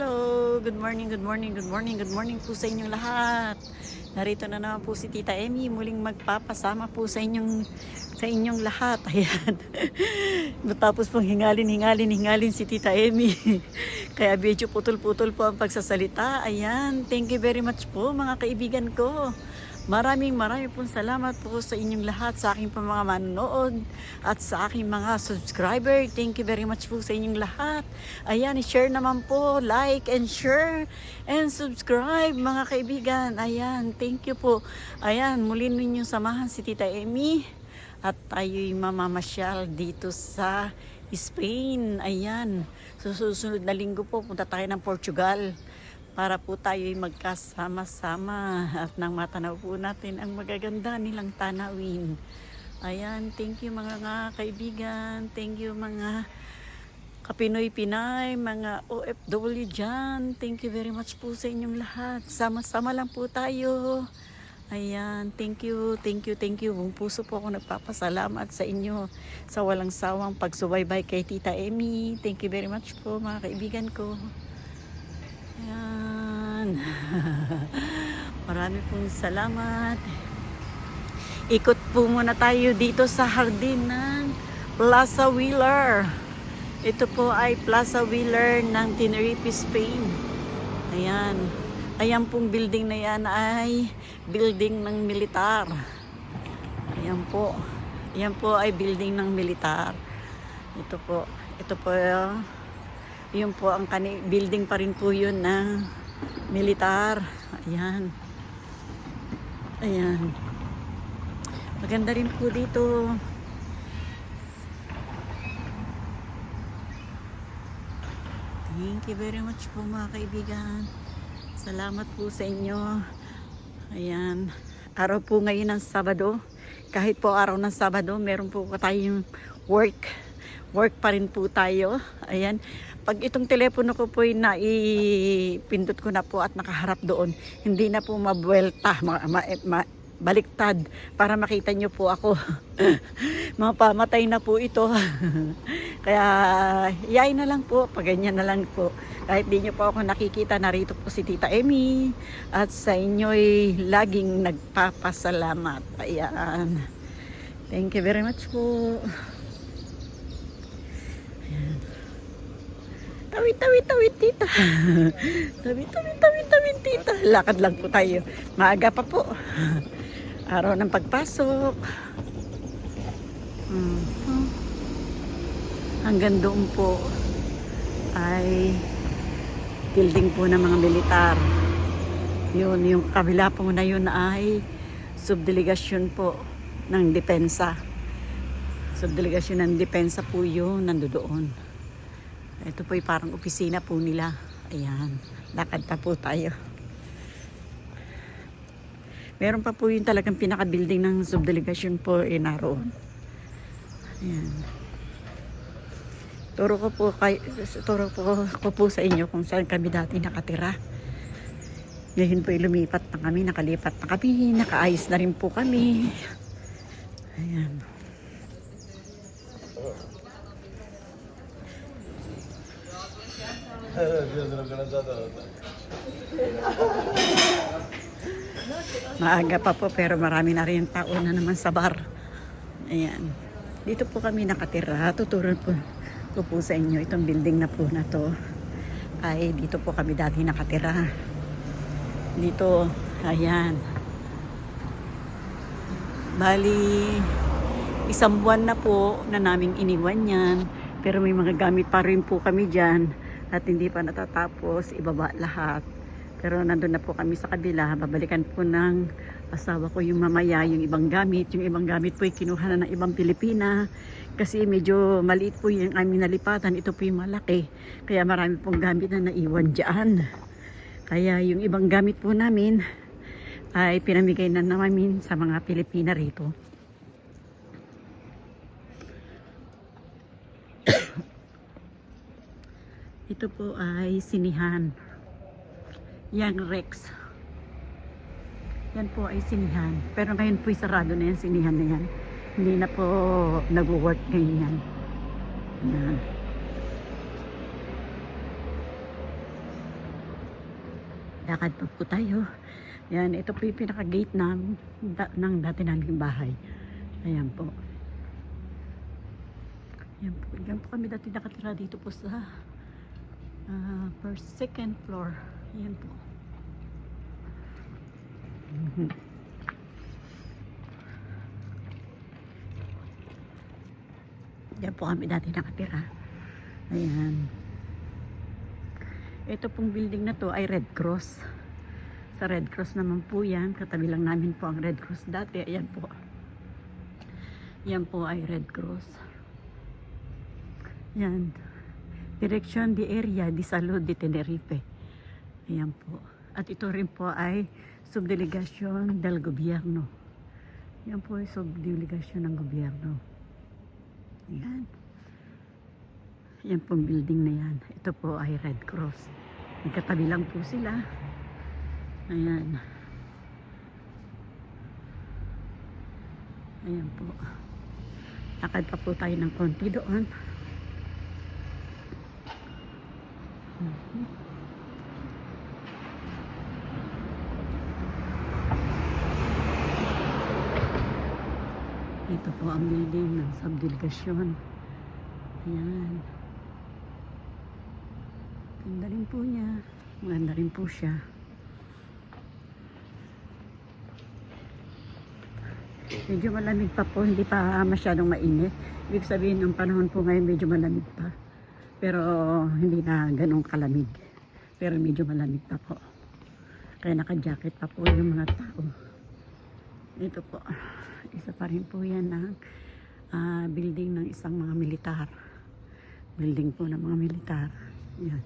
Hello! Good morning, good morning, good morning, good morning po sa inyong lahat. Narito na naman po si Tita Emmy, muling magpapasama po sa inyong sa inyong lahat. Ayan. Matapos pong hingalin, hingalin, hingalin si Tita Emmy. Kaya medyo putol-putol po ang pagsasalita. Ayan. Thank you very much po mga kaibigan ko. Maraming maraming pong salamat po sa inyong lahat, sa aking pong mga manonood at sa aking mga subscriber. Thank you very much po sa inyong lahat. Ayan, share naman po, like and share and subscribe mga kaibigan. Ayan, thank you po. Ayan, muli ninyong samahan si Tita Emmy at tayo'y mamamasyal dito sa Spain. Ayan, susunod na linggo po punta tayo ng Portugal para po tayo'y magkasama-sama at nang matanaw po natin ang magaganda nilang tanawin. Ayan, thank you mga nga kaibigan, thank you mga kapinoy Pinay, mga OFW dyan. Thank you very much po sa inyong lahat. Sama-sama lang po tayo. Ayan, thank you, thank you, thank you. Buong puso po ako nagpapasalamat sa inyo sa walang sawang pagsubaybay kay Tita Emmy. Thank you very much po mga kaibigan ko. Ayan. Marami pong salamat. Ikot po muna tayo dito sa hardin ng Plaza Wheeler. Ito po ay Plaza Wheeler ng Tenerife, Spain. Ayan. Ayan pong building na yan ay building ng militar. Ayan po. Ayan po ay building ng militar. Ito po. Ito po yun po ang kani building pa rin po yun ng militar. Ayan. Ayan. Maganda rin po dito. Thank you very much po mga kaibigan. Salamat po sa inyo. Ayan. Araw po ngayon ng Sabado. Kahit po araw ng Sabado, meron po tayong work. Work pa rin po tayo. Ayan. Pag itong telepono ko po na ipindot ko na po at nakaharap doon, hindi na po mabuelta, ma, ma, ma, baliktad para makita nyo po ako. Mapamatay na po ito. Kaya yay na lang po, pag ganyan na lang po. Kahit di nyo po ako nakikita, narito po si Tita Emmy at sa inyo'y laging nagpapasalamat. Ayan. Thank you very much po. Tawid, tawid, tawid, tita. tawid, tawid, tawid, tawid, tita. Lakad lang po tayo. Maaga pa po. Araw ng pagpasok. Hmm. Hanggang doon po ay building po ng mga militar. Yun, yung kabila po na yun ay subdelegasyon po ng depensa. Subdelegasyon ng depensa po yun, nandoon. Ito po ay parang opisina po nila. Ayan, lakad pa po tayo. Meron pa po yung talagang pinaka-building ng subdelegasyon po eh naroon. Ayan. Turo ko po kay turo po ko po sa inyo kung saan kami dati nakatira. Ngayon po lumipat na kami, nakalipat na kami, nakaayos na rin po kami. Ayan. Maaga pa po pero marami na rin tao na naman sa bar. Ayan. Dito po kami nakatira. Tuturo po, ko po sa inyo itong building na po na to. Ay dito po kami dati nakatira. Dito, ayan. Bali, isang buwan na po na naming iniwan yan. Pero may mga gamit pa rin po kami dyan at hindi pa natatapos, ibaba lahat. Pero nandun na po kami sa kabila, babalikan po ng asawa ko yung mamaya, yung ibang gamit. Yung ibang gamit po ay kinuha na ng ibang Pilipina kasi medyo maliit po yung aming nalipatan. Ito po yung malaki. Kaya marami pong gamit na naiwan dyan. Kaya yung ibang gamit po namin ay pinamigay na namin sa mga Pilipina rito. Ito po ay sinihan. Yang Rex. Yan po ay sinihan. Pero ngayon po sarado na yan, sinihan na yan. Hindi na po nag-work ngayon yan. Yan. Lakad pa po tayo. Yan, ito po yung pinaka-gate ng, da, ng dati naming bahay. Ayan po. Yan po. Yan po kami dati nakatira dito po sa ah, first, second floor. Yan po. Mhm. Yan po kami dati nakatira. Ayan. Ito pong building na to ay Red Cross. Sa Red Cross naman po yan. Katabi lang namin po ang Red Cross dati. Ayan po. Yan po ay Red Cross. Yan. Direction di area di Salud di Tenerife. Ayan po. At ito rin po ay subdelegasyon del gobyerno. Yan po ay subdelegasyon ng gobyerno. Ayan. Yan pong building na yan. Ito po ay Red Cross. Nagkatabi lang po sila. Ayan. Ayan po. Lakad pa po tayo ng konti doon. Ito po ang building ng subdelegasyon. Ayan. Ganda rin po niya. Maganda rin po siya. Medyo malamig pa po, hindi pa masyadong mainit. Ibig sabihin, ng panahon po ngayon medyo malamig pa. Pero hindi na ganong kalamig. Pero medyo malamig pa po. Kaya naka-jacket pa po yung mga tao. Ito po, isa pa rin po yan ng ah, building ng isang mga militar. Building po ng mga militar. Yan.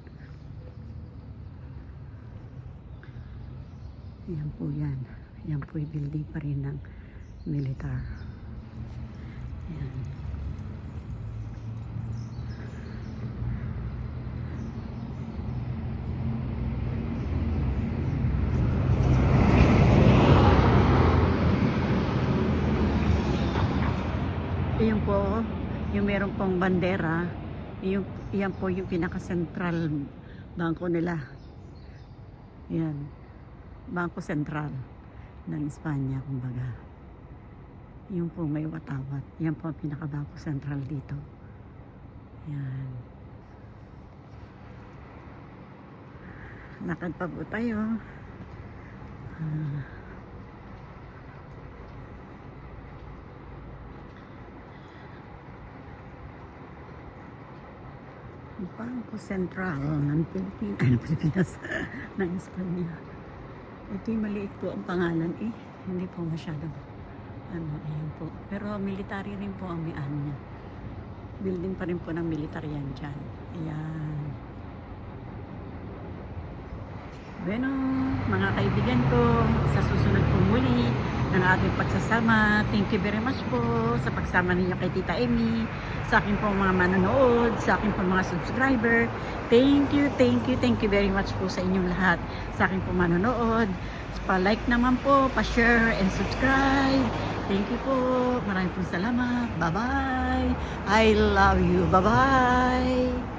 Yan po yan. Yan po yung building pa rin ng militar. Yan. Yung po, yung meron pong bandera, yung, yan po yung pinaka-central bangko nila. Yan. Bangko Sentral ng Espanya, kumbaga. Yung po may watawat. Yan po ang pinaka-bangko sentral dito. Yan. Lakad pa po tayo. Ah. Bangko Sentral ng Pilipinas, ay, ng Pilipinas, ng Espanya. Ito yung maliit po ang pangalan eh. Hindi po masyado. Ano, ayun po. Pero military rin po ang may-ano niya. Building pa rin po ng military yan dyan. Ayan. Bueno, mga kaibigan ko, sa susunod po muli ng ating pagsasama. Thank you very much po sa pagsama ninyo kay Tita Emmy, sa akin po mga manonood, sa akin po mga subscriber. Thank you, thank you, thank you very much po sa inyong lahat. Sa akin po manonood. Pa-like naman po, pa-share and subscribe. Thank you po. Maraming po salamat. Bye-bye. I love you. Bye-bye.